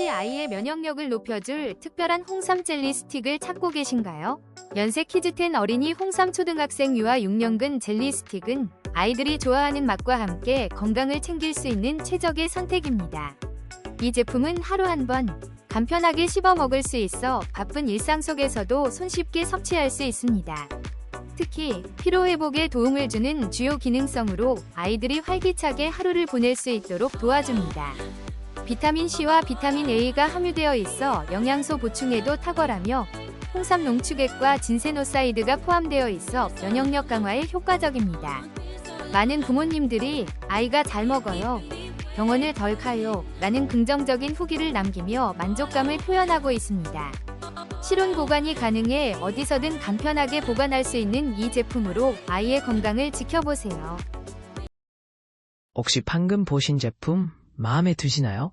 혹시 아이의 면역력을 높여줄 특별한 홍삼 젤리 스틱을 찾고 계신가요? 연세 키즈10 어린이 홍삼 초등학생 유아 6년근 젤리 스틱은 아이들이 좋아하는 맛과 함께 건강을 챙길 수 있는 최적의 선택입니다. 이 제품은 하루 한 번 간편하게 씹어 먹을 수 있어 바쁜 일상 속에서도 손쉽게 섭취할 수 있습니다. 특히 피로회복에 도움을 주는 주요 기능성으로 아이들이 활기차게 하루를 보낼 수 있도록 도와줍니다. 비타민 C와 비타민 A가 함유되어 있어 영양소 보충에도 탁월하며 홍삼 농축액과 진세노사이드가 포함되어 있어 면역력 강화에 효과적입니다. 많은 부모님들이 아이가 잘 먹어요. 병원을 덜 가요. 라는 긍정적인 후기를 남기며 만족감을 표현하고 있습니다. 실온 보관이 가능해 어디서든 간편하게 보관할 수 있는 이 제품으로 아이의 건강을 지켜보세요. 혹시 방금 보신 제품 마음에 드시나요?